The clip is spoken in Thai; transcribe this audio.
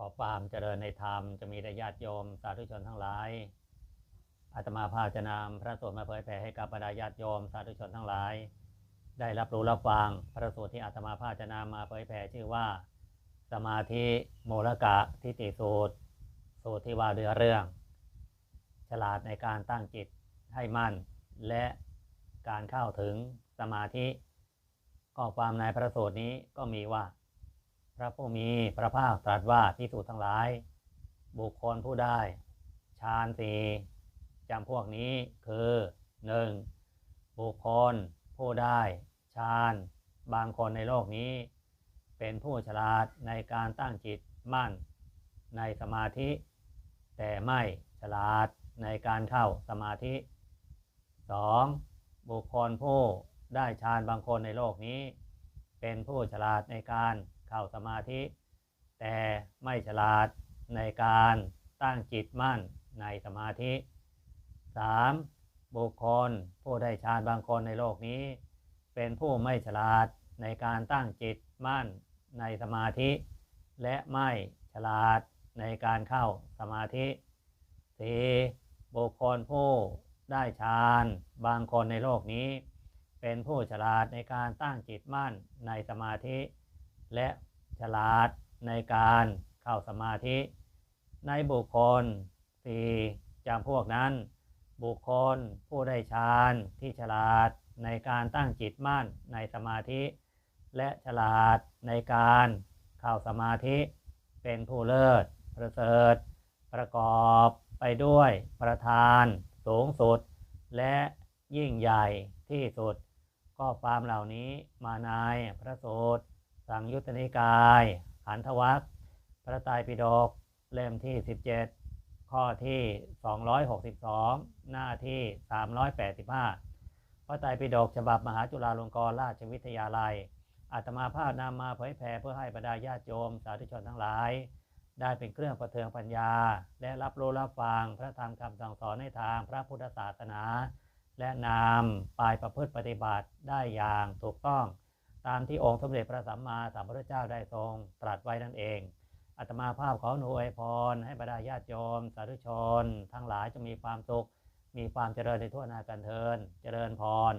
ขอความเจริญในธรรมจะมีแต่ญาติโยมสาธุชนทั้งหลาย อาตมาภาพจะนำพระสูตรมาเผยแผ่ให้กับบรรดาญาติโยมสาธุชนทั้งหลาย ได้รับรู้รับฟังพระสูตรที่อาตมาภาพจะนำมาเผยแผ่ชื่อว่า สมาธิโมลกะทิฏฐิสูตร สูตรที่ว่าด้วยเรื่อง ฉลาดในการตั้งจิตให้มั่น และการเข้าถึงสมาธิข้อความในพระสูตรนี้ก็มีว่า พระผู้มีพระภาคตรัสว่าพิสูจน์ทั้งหลาย บุคคลผู้ได้ฌานสี่จำพวกนี้คือ 1. บุคคลผู้ได้ฌานบางคนในโลกนี้ เป็นผู้ฉลาดในการตั้งจิตมั่น ในสมาธิ แต่ไม่ฉลาดในการเข้าสมาธิ 2. บุคคลผู้ได้ฌานบางคนในโลกนี้ เป็นผู้ฉลาดในการ เข้าสมาธิ แต่ไม่ฉลาดในการตั้งจิตมั่นในสมาธิ 3. บุคคลผู้ได้ฌานบางคนในโลกนี้ เป็นผู้ไม่ฉลาดในการตั้งจิตมั่นในสมาธิ และไม่ฉลาดในการเข้าสมาธิ 4. บุคคลผู้ได้ฌานบางคนในโลกนี้ เป็นผู้ฉลาดในการตั้งจิตมั่นในสมาธิ และฉลาดในการเข้าสมาธิ ในบุคคลสี่จำพวกนั้น บุคคลผู้ได้ฌานที่ฉลาดในการตั้งจิตมั่นในสมาธิ และฉลาดในการเข้าสมาธิ เป็นผู้เลิศ ประเสริฐ ประกอบไปด้วยประธานสูงสุด และยิ่งใหญ่ที่สุด ก็ความเหล่านี้มาในพระสูตร สังยุตตนิกายขันธวัคพระไตรปิฎกเล่มที่ 17 ข้อที่ 262 หน้าที่ 385 พระไตรปิฎกฉบับมหาจุฬาลงกรณราชวิทยาลัยอาตมาภาพนำมาเผยแผ่เพื่อให้บรรดาญาติโยมสาธุชนทั้งหลาย ได้เป็นเครื่องประเทืองปัญญา และรับรู้รับฟังพระธรรมคำสั่งสอนในทางพระพุทธศาสนา และนำไปประพฤติปฏิบัติได้อย่างถูกต้อง ตามที่องค์สมเด็จพระสัมมาสัมพุทธเจ้าได้ทรงตรัสไว้นั่นเองอาตมาภาพขอหนูอวยพร ให้บรรดาญาติโยม สาธุชน ทั้งหลายจะมีความสุข มีความเจริญในทั่วนากันเทิน เจริญพร